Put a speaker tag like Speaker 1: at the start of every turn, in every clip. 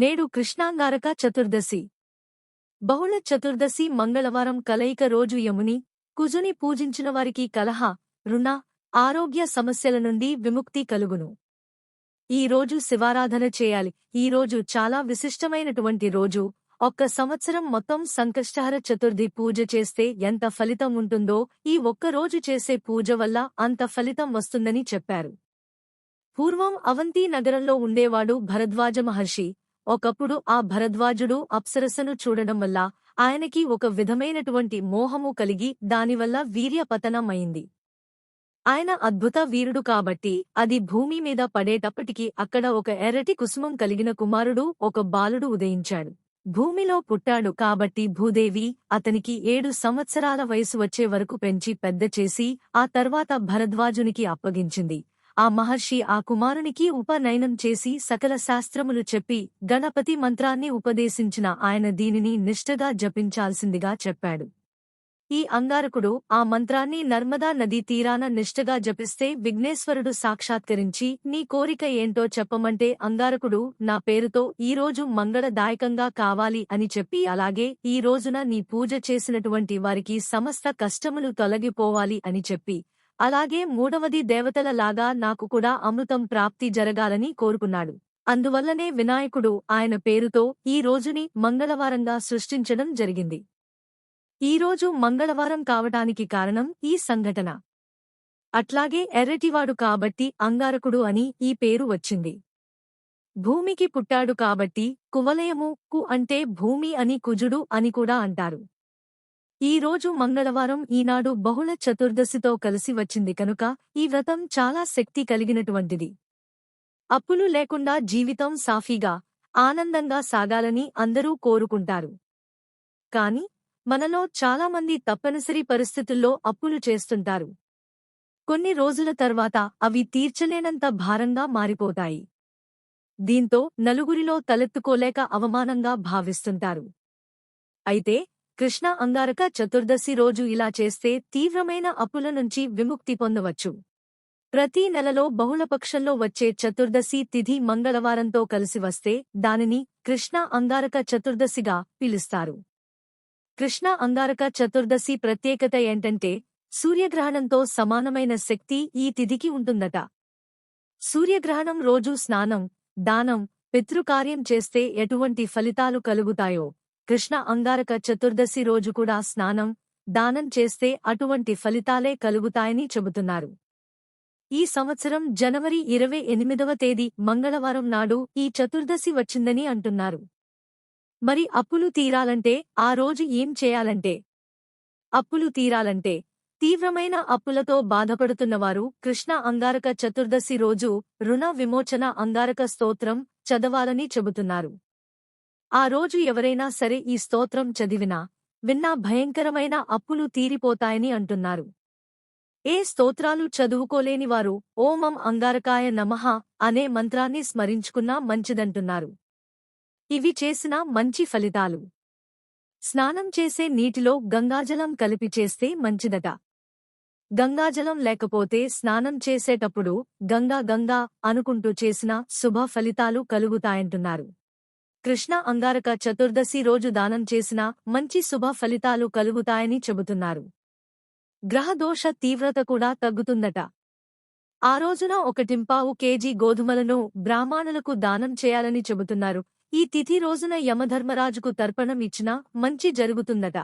Speaker 1: నేడు కృష్ణాంగారక చతుర్దశి. బహుళ చతుర్దశి మంగళవారం కలయిక రోజు యముని కుజుని పూజించిన వారికి కలహ రుణ ఆరోగ్య సమస్యల నుండి విముక్తి కలుగును. ఈ రోజు శివారాధన చేయాలి. ఈ రోజు చాలా విశిష్టమైనటువంటి రోజు. ఒక్క సంవత్సరం మొత్తం సంకష్టహర చతుర్థి పూజ చేస్తే ఎంత ఫలితం ఉంటుందో ఈ ఒక్క రోజు చేసే పూజ వల్ల అంత ఫలితం వస్తుందని చెప్పారు. పూర్వం అవంతి నగరంలో ఉండేవాడు భరద్వాజ మహర్షి. ఒకప్పుడు ఆ భరద్వాజుడు అప్సరసను చూడడం వల్ల ఆయనకి ఒక విధమైనటువంటి మోహము కలిగి దానివల్ల వీర్యపతనమైంది. ఆయన అద్భుత వీరుడు కాబట్టి అది భూమి మీద పడేటప్పటికి అక్కడ ఒక ఎర్రటి కుసుమం కలిగిన కుమారుడు ఒక బాలుడు ఉదయించాడు. భూమిలో పుట్టాడు కాబట్టి భూదేవి అతనికి ఏడు సంవత్సరాల వయసు వచ్చే వరకు పెంచి పెద్ద చేసి ఆ తర్వాత భరద్వాజునికి అప్పగించింది. ఆ మహర్షి ఆ కుమారునికి ఉపనయనం చేసి సకల శాస్త్రములు చెప్పి గణపతి మంత్రాన్ని ఉపదేశించిన ఆయన దీనిని నిష్ఠగా జపించాల్సిందిగా చెప్పాడు. ఈ అంగారకుడు ఆ మంత్రాన్ని నర్మదా నదీ తీరాన నిష్ఠగా జపిస్తే విఘ్నేశ్వరుడు సాక్షాత్కరించి నీ కోరిక ఏంటో చెప్పమంటే అంగారకుడు నా పేరుతో ఈరోజు మంగళదాయకంగా కావాలి అని చెప్పి అలాగే ఈ రోజున నీ పూజ చేసినటువంటి వారికి సమస్త కష్టములు తొలగిపోవాలి అని చెప్పి అలాగే మూడవది దేవతల లాగా నాకు కూడా అమృతం ప్రాప్తి జరగాలని కోరుకున్నాడు. అందువల్లనే వినాయకుడు ఆయన పేరుతో ఈ రోజుని మంగళవారంగా సృష్టించడం జరిగింది. ఈరోజు మంగళవారం కావటానికి కారణం ఈ సంఘటన. అట్లాగే ఎర్రటివాడు కాబట్టి అంగారకుడు అని ఈ పేరు వచ్చింది. భూమికి పుట్టాడు కాబట్టి కువలయము కు అంటే భూమి అని కుజుడు అని కూడా అంటారు. ఈ రోజు మంగళవారం ఈనాడు బహుళ చతుర్దశితో కలిసి వచ్చింది కనుక ఈ వ్రతం చాలా శక్తి కలిగినటువంటిది. అప్పులు లేకుండా జీవితం సాఫీగా ఆనందంగా సాగాలని అందరూ కోరుకుంటారు. కాని మనలో చాలామంది తప్పనిసరి పరిస్థితుల్లో అప్పులు చేస్తుంటారు. కొన్ని రోజుల తర్వాత అవి తీర్చలేనంత భారంగా మారిపోతాయి. దీంతో నలుగురిలో తలెత్తుకోలేక అవమానంగా భావిస్తుంటారు. అయితే కృష్ణ అంగారక చతుర్దశి రోజు ఇలా చేస్తే తీవ్రమైన అప్పుల నుంచి విముక్తి పొందవచ్చు. ప్రతి నెలలో బహుళపక్షంలో వచ్చే చతుర్దశి తిథి మంగళవారంతో కలిసి వస్తే దానిని కృష్ణ అంగారక చతుర్దశిగా పిలుస్తారు. కృష్ణ అంగారక చతుర్దశి ప్రత్యేకత ఏంటంటే సూర్యగ్రహణంతో సమానమైన శక్తి ఈ తిథికి ఉంటుందట. సూర్యగ్రహణం రోజు స్నానం దానం పితృకార్యం చేస్తే ఎటువంటి ఫలితాలు కలుగుతాయో కృష్ణ అంగారక చతుర్దశి రోజు కూడా స్నానం దానం చేస్తే అటువంటి ఫలితాలే కలుగుతాయని చెబుతున్నారు. ఈ సంవత్సరం జనవరి ఇరవై ఎనిమిదవ తేదీ మంగళవారం నాడు ఈ చతుర్దశి వచ్చిందని అంటున్నారు. మరి అప్పులు తీరాలంటే ఆ రోజు ఏం చేయాలంటే? అప్పులు తీరాలంటే తీవ్రమైన అప్పులతో బాధపడుతున్నవారు కృష్ణ అంగారక చతుర్దశి రోజు రుణ విమోచన అంగారక స్తోత్రం చదవాలని చెబుతున్నారు. ఆ రోజు ఎవరైనా సరే ఈ స్తోత్రం చదివినా విన్నా భయంకరమైన అప్పులు తీరిపోతాయని అంటున్నారు. ఏ స్తోత్రాలు చదువుకోలేని వారు ఓమం అంగారకాయ నమః అనే మంత్రాన్ని స్మరించుకున్నా మంచిదంటున్నారు. ఇవి చేసిన మంచి ఫలితాలు. స్నానం చేసే నీటిలో గంగాజలం కలిపి చేస్తే మంచిదట. గంగాజలం లేకపోతే స్నానం చేసేటప్పుడు గంగా గంగా అనుకుంటూ చేసిన శుభ ఫలితాలు కలుగుతాయంటున్నారు. కృష్ణ అంగారక చతుర్దశి రోజు దానం చేసినా మంచి శుభ ఫలితాలు కలుగుతాయని చెబుతున్నారు. గ్రహదోష తీవ్రత కూడా తగ్గుతుందట. ఆ రోజున ఒకటింపావు కేజీ గోధుమలను బ్రాహ్మణులకు దానం చేయాలని చెబుతున్నారు. ఈ తిథి రోజున యమధర్మరాజుకు తర్పణం ఇచ్చినా మంచి జరుగుతుందట.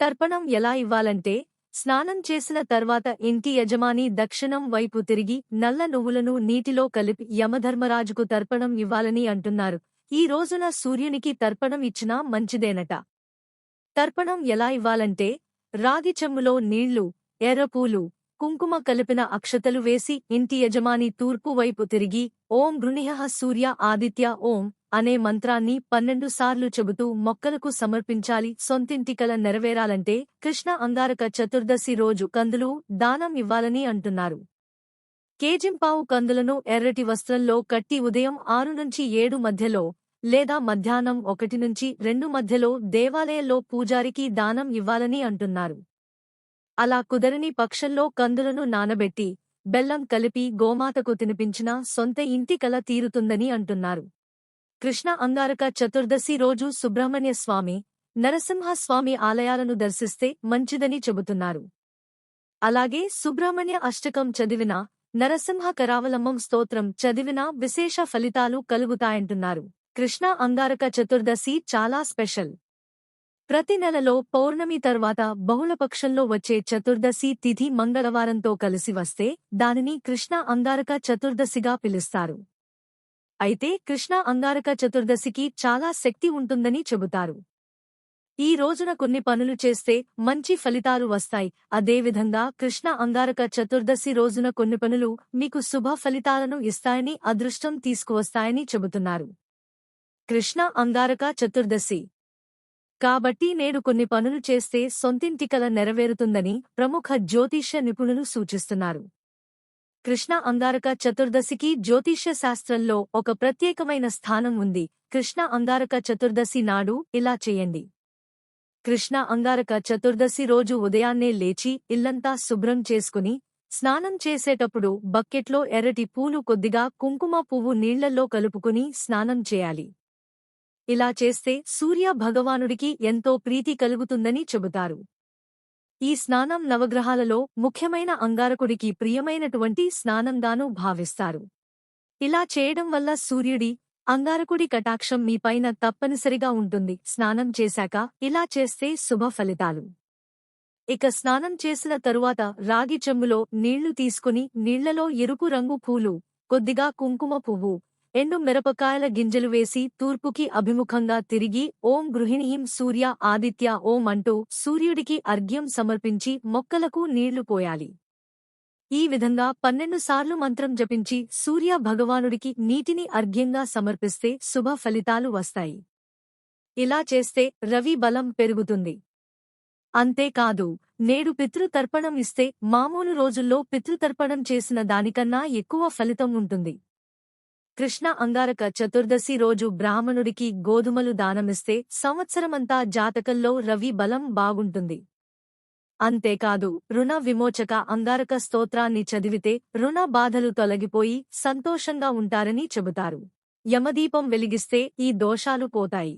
Speaker 1: తర్పణం ఎలా ఇవ్వాలంటే స్నానం చేసిన తర్వాత ఇంటి యజమాని దక్షిణం వైపు తిరిగి నల్ల నువ్వులను నీటిలో కలిపి యమధర్మరాజుకు తర్పణం ఇవ్వాలని అంటున్నారు. ఈ రోజున సూర్యునికి తర్పణం ఇచ్చినా మంచిదేనట. తర్పణం ఎలా ఇవ్వాలంటే రాగి చెమ్ములో నీళ్ళు ఎర్రపూలు కుంకుమ కలిపిన అక్షతలు వేసి ఇంటి యజమాని తూర్పు వైపు తిరిగి ఓం గృణిహ సూర్య ఆదిత్య ఓం అనే మంత్రాన్ని పన్నెండు సార్లు చెబుతూ మొక్కలకు సమర్పించాలి సొంతింటికల నెరవేరాలంటే కృష్ణ అంగారక చతుర్దశి రోజు కందులు దానం ఇవ్వాలని అంటున్నారు. కేజింపావు కందులను ఎర్రటి వస్త్రంలో కట్టి ఉదయం ఆరు నుంచి ఏడు మధ్యలో లేదా మధ్యాహ్నం ఒకటి నుంచి రెండు మధ్యలో దేవాలయంలో పూజారికి దానం ఇవ్వాలని అంటున్నారు. అలా కుదరని పక్షంలో కందులను నానబెట్టి బెల్లం కలిపి గోమాతకు తినిపించినా సొంత ఇంటి కల తీరుతుందని అంటున్నారు. కృష్ణ అంగారక చతుర్దశి రోజు సుబ్రహ్మణ్య స్వామి నరసింహస్వామి ఆలయాలను దర్శిస్తే మంచిదని చెబుతున్నారు. అలాగే సుబ్రహ్మణ్య అష్టకం చదివినా నరసింహ కరావలమ్మం స్తోత్రం చదివినా విశేష ఫలితాలు కలుగుతాయంటున్నారు. కృష్ణ అంగారక చతుర్దశి చాలా స్పెషల్. ప్రతి నెలలో పౌర్ణమి తర్వాత బహుళపక్షంలో వచ్చే చతుర్దశి తిథి మంగళవారంతో కలిసి వస్తే దానిని కృష్ణ అంగారక చతుర్దశిగా పిలుస్తారు. అయితే కృష్ణ అంగారక చతుర్దశికి చాలా శక్తి ఉంటుందని చెబుతారు. ఈ రోజున కొన్ని పనులు చేస్తే మంచి ఫలితాలు వస్తాయి. అదేవిధంగా కృష్ణ అంగారక చతుర్దశి రోజున కొన్ని పనులు మీకు శుభ ఫలితాలను ఇస్తాయని అదృష్టం తీసుకువస్తాయని చెబుతున్నారు. కృష్ణ అంగారక చతుర్దశి. కాబట్టి నేడు కొన్ని పనులు చేస్తే సొంతింటికల నెరవేరుతుందని ప్రముఖ జ్యోతిష్య నిపుణులు సూచిస్తున్నారు. కృష్ణ అంగారక చతుర్దశికి జ్యోతిష్య శాస్త్రంలో ఒక ప్రత్యేకమైన స్థానం ఉంది. కృష్ణ అంగారక చతుర్దశి నాడు ఇలా చేయండి. కృష్ణ అంగారక చతుర్దశి రోజు ఉదయాన్నే లేచి ఇల్లంతా శుభ్రం చేసుకుని స్నానం చేసేటప్పుడు బకెట్లో ఎర్రటి పూలు కొద్దిగా కుంకుమ పువ్వు నీళ్ళల్లో కలుపుకుని స్నానం చేయాలి. ఇలా చేస్తే సూర్య భగవానుడికి ఎంతో ప్రీతి కలుగుతుందని చెబుతారు. ఈ స్నానం నవగ్రహాలలో ముఖ్యమైన అంగారకుడికి ప్రియమైనటువంటి స్నానంగానూ భావిస్తారు. ఇలా చేయడం వల్ల సూర్యుడి అంగారకుడి కటాక్షం మీపైన తప్పనిసరిగా ఉంటుంది. స్నానం చేశాక ఇలా చేస్తే శుభ ఫలితాలు. ఇక స్నానం చేసిన తరువాత రాగి చెంబులో నీళ్ళు తీసుకుని నీళ్ళలో ఎరుపు రంగు పూలు కొద్దిగా కుంకుమ పువ్వు ఎండు మిరపకాయల గింజలు వేసి తూర్పుకి అభిముఖంగా తిరిగి ఓం గృహిణీం సూర్య ఆదిత్య ఓం అంటూ సూర్యుడికి అర్ఘ్యం సమర్పించి మొక్కలకు నీళ్ళు పోయాలి. ఈ విధంగా పన్నెండు సార్లు మంత్రం జపించి సూర్య భగవానుడికి నీటిని అర్ఘ్యంగా సమర్పిస్తే శుభ ఫలితాలు వస్తాయి. ఇలా చేస్తే రవి బలం పెరుగుతుంది. అంతేకాదు నేడు పితృతర్పణం ఇస్తే మామూలు రోజుల్లో పితృతర్పణం చేసిన దానికన్నా ఎక్కువ ఫలితం ఉంటుంది. కృష్ణ అంగారక చతుర్దశి రోజు బ్రాహ్మణుడికి గోధుమలు దానమిస్తే సంవత్సరమంతా జాతకంలో రవి బలం బాగుంటుంది. అంతేకాదు రుణ విమోచక అంగారక స్తోత్రాన్ని చదివితే రుణ బాధలు తొలగిపోయి సంతోషంగా ఉంటారని చెబుతారు. యమదీపం వెలిగిస్తే ఈ దోషాలు పోతాయి.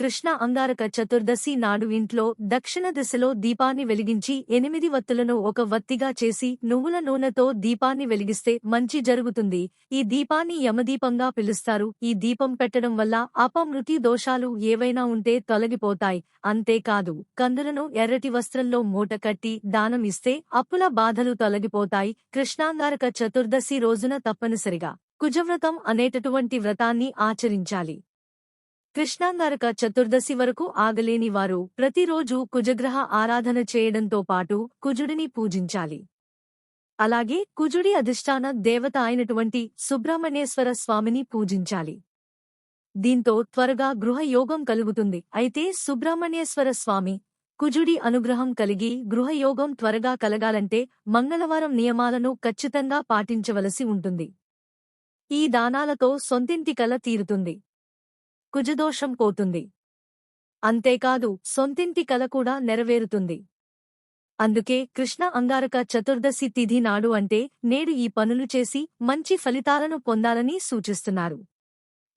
Speaker 1: కృష్ణ అంగారక చతుర్దశి నాడు ఇంట్లో దక్షిణ దిశలో దీపాన్ని వెలిగించి ఎనిమిది వత్తులను ఒక వత్తిగా చేసి నువ్వుల నూనెతో దీపాన్ని వెలిగిస్తే మంచి జరుగుతుంది. ఈ దీపాన్ని యమదీపంగా పిలుస్తారు. ఈ దీపం పెట్టడం వల్ల అపమృతి దోషాలు ఏవైనా ఉంటే తొలగిపోతాయి. అంతేకాదు కందులను ఎర్రటి వస్త్రంలో మూట కట్టి దానం ఇస్తే అప్పుల బాధలు తొలగిపోతాయి. కృష్ణాంగారక చతుర్దశి రోజున తప్పనిసరిగా కుజవ్రతం అనేటటువంటి వ్రతాన్ని ఆచరించాలి. కృష్ణాంగారక చతుర్దశి వరకు ఆగలేని వారు ప్రతిరోజూ కుజగ్రహ ఆరాధన చేయడంతో పాటు కుజుడిని పూజించాలి. అలాగే కుజుడి అధిష్టాన దేవత అయినటువంటి సుబ్రహ్మణ్యేశ్వర స్వామిని పూజించాలి. దీంతో త్వరగా గృహయోగం కలుగుతుంది. అయితే సుబ్రహ్మణ్యేశ్వర స్వామి కుజుడి అనుగ్రహం కలిగి గృహయోగం త్వరగా కలగాలంటే మంగళవారం నియమాలను ఖచ్చితంగా పాటించవలసి ఉంటుంది. ఈ దానాలతో సొంతింటి కల తీరుతుంది. కుజదోషం పోతుంది. అంతేకాదు సొంతింటి కల కూడా నెరవేరుతుంది. అందుకే కృష్ణ అంగారక చతుర్దశి తిథి నాడు అంటే నేడు ఈ పనులు చేసి మంచి ఫలితాలను పొందాలని సూచిస్తున్నారు.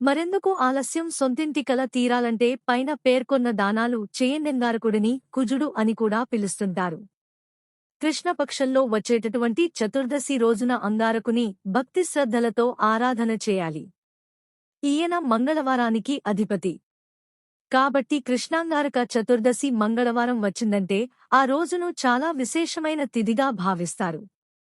Speaker 1: మరెందుకు ఆలస్యం సొంతింటి కల తీరాలంటే పైన పేర్కొన్న దానాలు చేయండెంగారకుడిని కుజుడు అని కూడా పిలుస్తుంటారు. కృష్ణపక్షంలో వచ్చేటటువంటి చతుర్దశి రోజున అంగారకుని భక్తి శ్రద్ధలతో ఆరాధన చేయాలి. ఈయన మంగళవారానికి అధిపతి. కాబట్టి కృష్ణాంగారక చతుర్దశి మంగళవారం వచ్చిందంటే ఆ రోజును చాలా విశేషమైన తిథిగా భావిస్తారు.